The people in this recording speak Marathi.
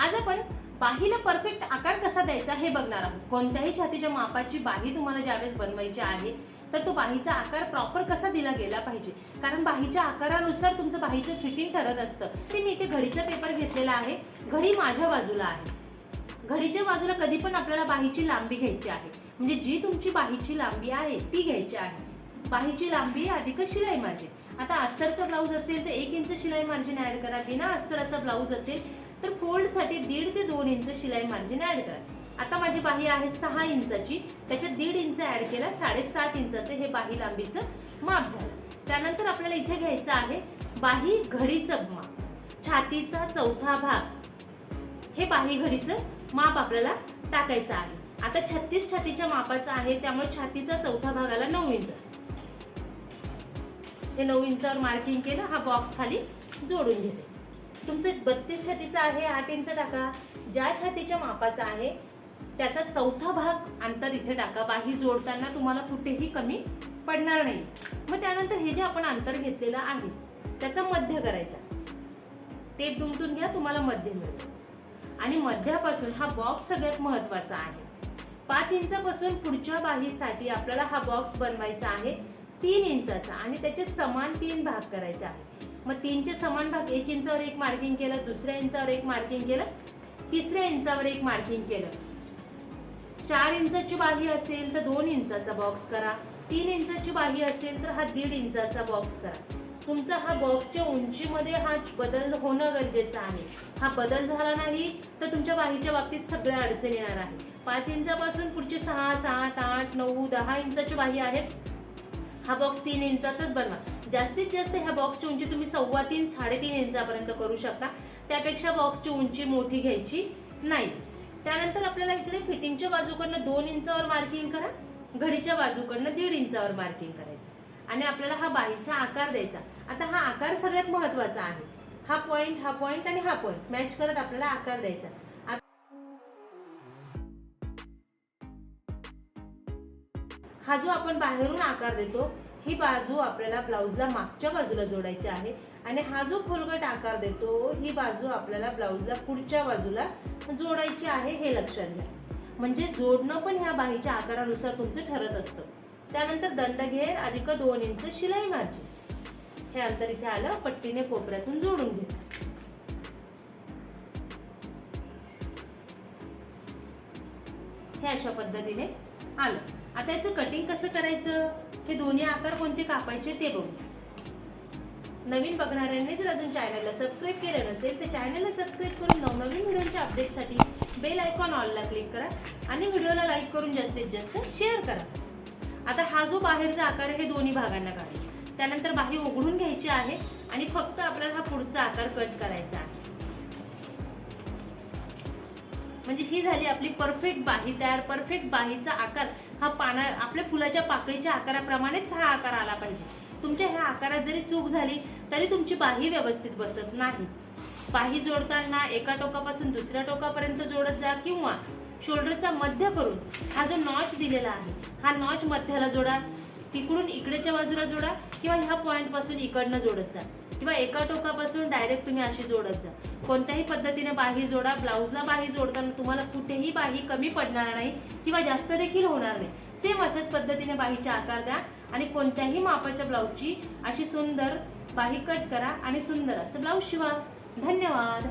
आता पण बाईला परफेक्ट आकार कसा द्यायचा हे बघणार आहोत. कोणत्याही छातीच्या मापाची बाही तुम्हाला ज्यावेळेस बनवायची आहे तर तो बाहीचा आकार प्रॉपर कसा दिला गेला पाहिजे? कारण बाहीच्या आकारानुसार तुमचं बाहीचं फिटिंग ठरत असतं. ते मी इथे घडीचा पेपर घेतलेला आहे. घडी माझ्या बाजूला आहे. घडीच्या बाजूला कधी पण आपल्याला बाहीची लांबी घ्यायची आहे. म्हणजे जी तुमची बाहीची लांबी आहे ती घ्यायची आहे. बाहीची लांबी अधिक शिलाई मार्जिन आता अस्तरचा ब्लाऊज असेल तर एक इंच शिलाई मार्जिन ऍड करा. बिना अस्तराचा ब्लाऊज असेल तर फोल्डसाठी दीड ते दोन इंच शिलाई मार्जिन ऍड करा. आता माझी बाही आहे सहा इंचाची. त्याच्यात दीड इंच ऍड केला साडेसात इंचाचं हे बाही लांबीचं माप झालं. त्यानंतर आपल्याला इथे घ्यायचं आहे बाही घडीचं माप. छातीचा चौथा भाग. हे बाही घडीचं माप आपल्याला टाकायचं आहे. आता छत्तीस छातीच्या मापाचं आहे त्यामुळे छातीचा चौथा भागाला नऊ इंच. हे नऊ इंचावर मार्किंग केलं हा बॉक्स खाली जोडून घेते. तुमचं बत्तीस छातीचं आहे आठ इंच टाका. ज्या छातीच्या मापाचा आहे त्याचा चौथा भाग अंतर इथे टाका. बाही जोडताना तुम्हाला कुठेही कमी पडणार नाही. मग त्यानंतर हे जे आपण अंतर घेतलेलं आहे त्याचा मध्य करायचा. टेप दुमटून घ्या तुम्हाला मध्य मिळेल. आणि मध्यापासून हा बॉक्स सगळ्यात महत्त्वाचा आहे. पाच इंचापासून पुढच्या बाहीसाठी आपल्याला हा बॉक्स बनवायचा आहे तीन इंचाचा. आणि त्याचे समान तीन भाग करायचे आहे मग तीनचे समान भाग एक इंचावर एक मार्किंग केलं दुसऱ्या इंचावर एक मार्किंग केलं तिसऱ्या इंचावर एक मार्किंग केलं. चार इंचाची बाही असेल तर दोन इंचाचा बॉक्स करा. तीन इंचाची बाही असेल तर हा दीड इंचाचा बॉक्स करा. तुमचा हा बॉक्सच्या उंचीमध्ये हा बदल होणं गरजेचं आहे. हा बदल झाला नाही तर तुमच्या बाहीच्या बाबतीत सगळ्या अडचण येणार आहे पाच इंचापासून पुढचे सहा सात आठ नऊ दहा इंचाची बाही आहेत. हा बॉक्स तीन इंचाचाच बनवा. जास्तीत जास्त ह्या बॉक्सची उंची तुम्ही सव्वा तीन साडेतीन इंचापर्यंत करू शकता. त्यापेक्षा बॉक्सची उंची मोठी घ्यायची नाही. त्यानंतर आपल्याला इकडे फिटिंगच्या बाजूकडनं दोन इंचावर मार्किंग करा. घडीच्या बाजूकडनं दीड इंचावर मार्किंग करायचं. आणि आपल्याला हा बाहीचा आकार द्यायचा. आता हा आकार सगळ्यात महत्त्वाचा आहे. हा पॉईंट हा पॉईंट आणि हा पॉईंट मॅच करत आपल्याला आकार द्यायचा. हा जो आपण बाहेरून आकार देतो ही बाजू आपल्याला ब्लाऊजला मागच्या बाजूला जोडायची आहे. आणि हा जो खोलगट आकार देतो ही बाजू आपल्याला ब्लाऊजला पुढच्या बाजूला जोडायची आहे हे लक्षात घ्या. म्हणजे जोडणं पण ह्या बाहीच्या आकारानुसार तुमचं ठरत असतं. त्यानंतर दंडघेर अधिक दोन इंच शिलाई मार्जिन. हे अंतर इथे आलं पट्टीने कोपऱ्यातून जोडून घेत हे अशा पद्धतीने आलं. आता याचं कटिंग कसं करायचं? हे दोन्ही आकार कोणते कापायचे ते बघू. नवीन बघणाऱ्यांनी जर अजून चॅनलला सबस्क्राईब केलं नसेल तर चॅनलला सबस्क्राईब करून नवनवीन व्हिडिओच्या अपडेटसाठी बेल आयकॉन ऑलला क्लिक करा आणि व्हिडिओला लाईक करून जास्तीत जास्त शेअर करा. आता हा जो बाहेरचा आकार आहे हे दोन्ही भागांना काढू. त्यानंतर बाही उघडून घ्यायची आहे आणि फक्त आपल्याला हा पुढचा आकार कट करायचा आहे. म्हणजे ही झाली आपली परफेक्ट बाही तयार परफेक्ट बाहीचा आकार. हा पाना आपल्या फुलाच्या पाकळीच्या आकाराप्रमाणेच हा आकार आला पाहिजे. तुमच्या ह्या आकारात जरी चूक झाली तरी तुमची बाही व्यवस्थित बसत नाही. बाही जोडताना एका टोकापासून दुसऱ्या टोकापर्यंत जोडत जा किंवा शोल्डरचा मध्य करून हा जो नॉच दिलेला आहे हा नॉच मध्याला जोडा. तिकडून इकडेच्या बाजूला जोडा किंवा ह्या पॉईंटपासून इकडनं जोडत जा. किंवा एका टोकापासून डायरेक्ट तुम्ही अशी जोडत जा. कोणत्याही पद्धतीने बाही जोडा ब्लाऊजला बाही जोडताना तुम्हाला कुठेही बाही कमी पडणार नाही किंवा जास्त देखील होणार नाही. सेम अशाच पद्धतीने बाहीचा आकार द्या आणि कोणत्याही मापाच्या ब्लाऊजची अशी सुंदर बाही कट करा आणि सुंदर असं ब्लाऊज शिवा. धन्यवाद.